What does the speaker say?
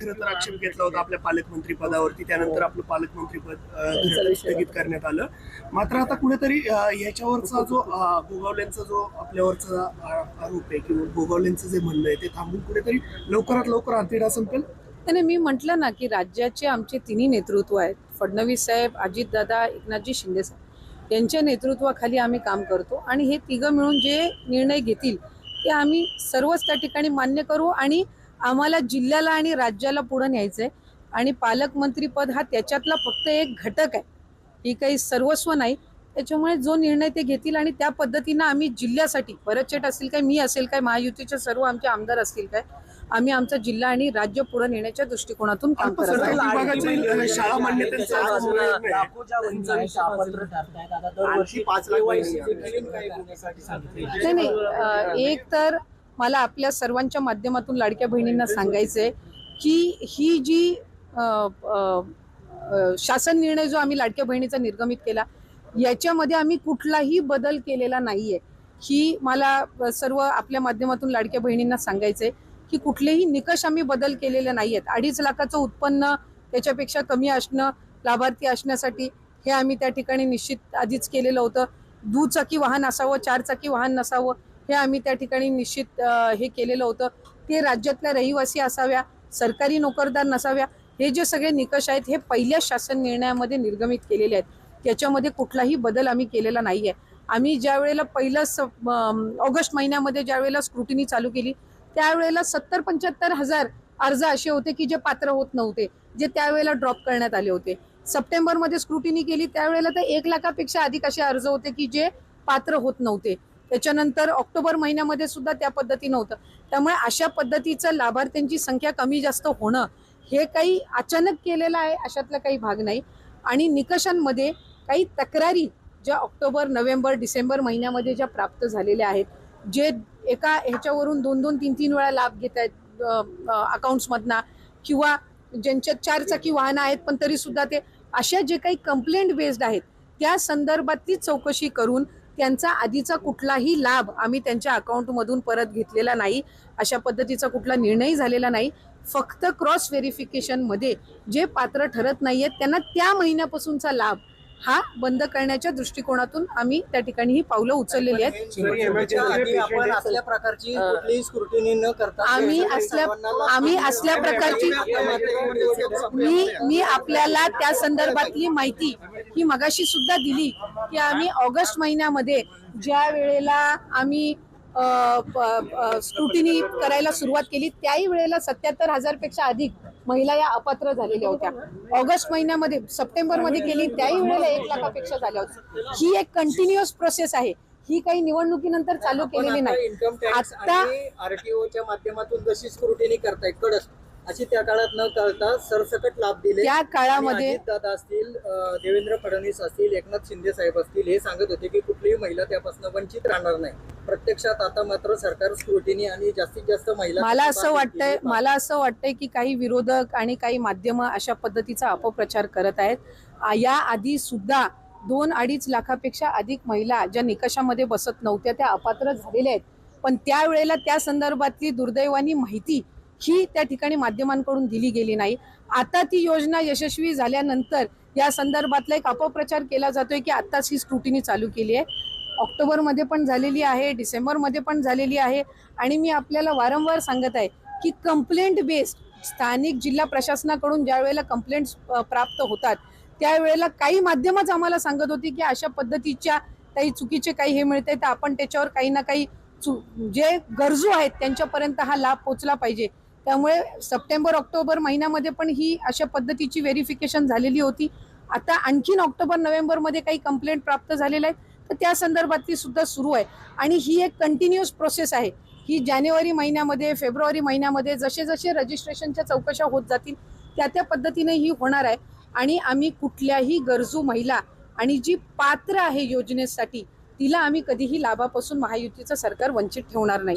खरं तर आक्षेप घेतला होता आपल्या पालकमंत्री पदावरती. त्यानंतर आपलं पालकमंत्री पद स्थगित करण्यात आलं. मात्र आता कुठेतरी ह्याच्यावरचा जो अ, गोगावलेंचा जो आपल्यावरचा आरोप आहे किंवा गोगावलेंचं जे म्हणणं आहे ते थांबून कुठेतरी लवकरात लवकर आतिडा संपेल? त्याने मी म्हटलं ना की राज्याचे आमचे तिन्ही नेतृत्व आहेत. फडणवीस साहेब अजितदादा एकनाथजी शिंदे साहेब. यांच्या नेतृत्वाखाली आम्ही काम करतो आणि हे तिघं मिळून जे निर्णय घेतील ते आम्ही सर्वच त्या ठिकाणी मान्य करू आणि आम्हाला जिल्ह्याला आणि राज्याला पुढं न्यायचं आहे आणि पालकमंत्रीपद हा त्याच्यातला फक्त एक घटक आहे. ही काही सर्वस्व नाही. त्याच्यामुळे जो निर्णय ते घेतील आणि त्या पद्धतीनं आम्ही जिल्ह्यासाठी भरतशेठ असेल काय मी असेल काय महायुतीचे सर्व आमचे आमदार असतील काय आम्ही आमचा जिल्हा आणि राज्य पुढे नेण्याच्या दृष्टिकोनातून काम करत नाही एक तर मला आपल्या सर्वांच्या माध्यमातून लाडक्या बहिणींना सांगायचं आहे की ही जी शासन निर्णय जो आम्ही लाडक्या बहिणीचा निर्गमित केला याच्यामध्ये आम्ही कुठलाही बदल केलेला नाहीये. ही मला सर्व आपल्या माध्यमातून लाडक्या बहिणींना सांगायचंय की कुठलेही निकष आम्ही बदल केलेले नाही आहेत अडीच लाखाचं उत्पन्न त्याच्यापेक्षा कमी असणं लाभार्थी असण्यासाठी हे आम्ही त्या ठिकाणी निश्चित आधीच केलेलं होतं. दुचाकी वाहन असावं चारचाकी वाहन नसावं हे आम्ही त्या ठिकाणी निश्चित हे केलेलं होतं. ते राज्यातल्या रहिवासी असाव्या सरकारी नोकरदार नसाव्या हे जे सगळे निकष आहेत हे पहिल्या शासन निर्णयामध्ये निर्गमित केलेले आहेत. त्याच्यामध्ये कुठलाही बदल आम्ही केलेला नाही आहे आम्ही ज्या वेळेला पहिलं स ऑगस्ट महिन्यामध्ये ज्या वेळेला स्क्रुटिनी चालू केली त्यावेळेला सत्तर पंच्याहत्तर हजार अर्ज असे होते की जे पात्र होत नव्हते जे त्यावेळेला ड्रॉप करण्यात आले होते. सप्टेंबरमध्ये स्क्रुटिनी केली त्यावेळेला तर एक लाखापेक्षा अधिक असे अर्ज होते की जे पात्र होत नव्हते. त्याच्यानंतर ऑक्टोबर महिन्यामध्ये सुद्धा त्या पद्धतीनं होतं. त्यामुळे अशा पद्धतीचं लाभार्थ्यांची संख्या कमी जास्त होणं हे काही अचानक केलेलं आहे अशातला काही भाग नाही. आणि निकषांमध्ये काही तक्रारी ज्या ऑक्टोबर नोव्हेंबर डिसेंबर महिन्यामध्ये ज्या प्राप्त झालेल्या आहेत जे एका ह्याच्यावरून दोन दोन तीन तीन वेळा लाभ घेत आहेत अकाउंट्समधना किंवा ज्यांच्या चारचाकी वाहनं आहेत पण तरी सुद्धा ते अशा जे काही कंप्लेंट बेस्ड आहेत त्या संदर्भातली चौकशी करून त्यांचा आधीचा कुठलाही लाभ आम्ही त्यांच्या अकाउंटमधून परत घेतलेला नाही. अशा पद्धतीचा कुठला निर्णय झालेला नाही. फक्त क्रॉस व्हेरिफिकेशनमध्ये जे पात्र ठरत नाहीयेत त्यांना त्या महिन्यापासूनचा लाभ हा बंद करण्याच्या दृष्टिकोनातून आम्ही त्या ठिकाणी ही पावलं उचललेली आहेत. जरी एमएच्या आधी आपण असल्या प्रकारची कुठलीही स्क्रुटिनी न करता आम्ही असल्या आम्ही असल्या प्रकारची मी मी आपल्याला त्या संदर्भातली माहिती ही मगाशी सुद्धा दिली. की आम्ही ऑगस्ट महिन्यामध्ये ज्या वेळेला आम्ही स्क्रुटिनी करायला सुरुवात केली त्याही वेळेला सत्याहत्तर हजारपेक्षा अधिक महिला या अपात्र झालेल्या होत्या. ऑगस्ट महिन्यामध्ये सप्टेंबरमध्ये केली त्याही वेळेला एक लाखापेक्षा झाल्या होत्या. ही एक कंटिन्युअस प्रोसेस आहे. ही काही निवडणुकीनंतर चालू केलेली नाही. आता आरटीओच्या माध्यमातून जशी स्क्रुटिनी करताय कडक. अशी त्या काळात न करता सरसकट लाभ दिले. त्या काळामध्ये- दादा असतील देवेंद्र फडणवीस असतील एकनाथ शिंदे साहेब असतील हे सांगत होते की कुठलीही महिला त्यापासून वंचित राहणार नाही. प्रत्यक्षात आता मात्र सरकार स्क्रुटिनी आणि जास्तीत जास्त महिला मला असं वाटतंय मला असं वाटतंय की काही विरोधक आणि काही माध्यम अशा पद्धतीचा अपप्रचार करत आहेत. या आधी सुद्धा दोन अडीच लाखापेक्षा अधिक महिला ज्या निकषामध्ये बसत नव्हत्या त्या अपात्र झालेल्या आहेत. पण त्यावेळेला त्या संदर्भातली दुर्दैवानी माहिती ही त्या ठिकाणी माध्यमांकडून दिली गेली नाही. आता ती योजना यशस्वी झाल्यानंतर या संदर्भातला एक अपप्रचार केला जातोय की आत्ताच ही स्क्रुटिनी चालू केली आहे. ऑक्टोबरमध्ये पण झालेली आहे डिसेंबरमध्ये पण झालेली आहे आणि मी आपल्याला वारंवार सांगत आहे की कंप्लेंट बेस्ड स्थानिक जिल्हा प्रशासनाकडून ज्या वेळेला कंप्लेंट्स प्राप्त होतात त्यावेळेला काही माध्यमच आम्हाला सांगत होती की अशा पद्धतीच्या काही चुकीचे काही हे मिळते तर आपण त्याच्यावर काही ना काही चु जे गरजू आहेत त्यांच्यापर्यंत हा लाभ पोचला पाहिजे. त्यामुळे सप्टेंबर ऑक्टोबर महिन्यामध्ये पण ही अशा पद्धतीची व्हेरिफिकेशन झालेली होती. आता आणखीन ऑक्टोबर नोव्हेंबरमध्ये काही कंप्लेंट प्राप्त झालेल्या आहेत. तर त्या संदर्भातली सुद्धा सुरू आहे. आणि ही एक कंटिन्युअस प्रोसेस आहे. ही जानेवारी महिन्यामध्ये फेब्रुवारी महिन्यामध्ये जसे जसे रजिस्ट्रेशनच्या चौकशा होत जातील त्या त्या पद्धतीने ही होणार आहे. आणि आम्ही कुठल्याही गरजू महिला आणि जी पात्र आहे योजनेसाठी तिला आम्ही कधीही लाभापासून महायुतीचं सरकार वंचित ठेवणार नाही.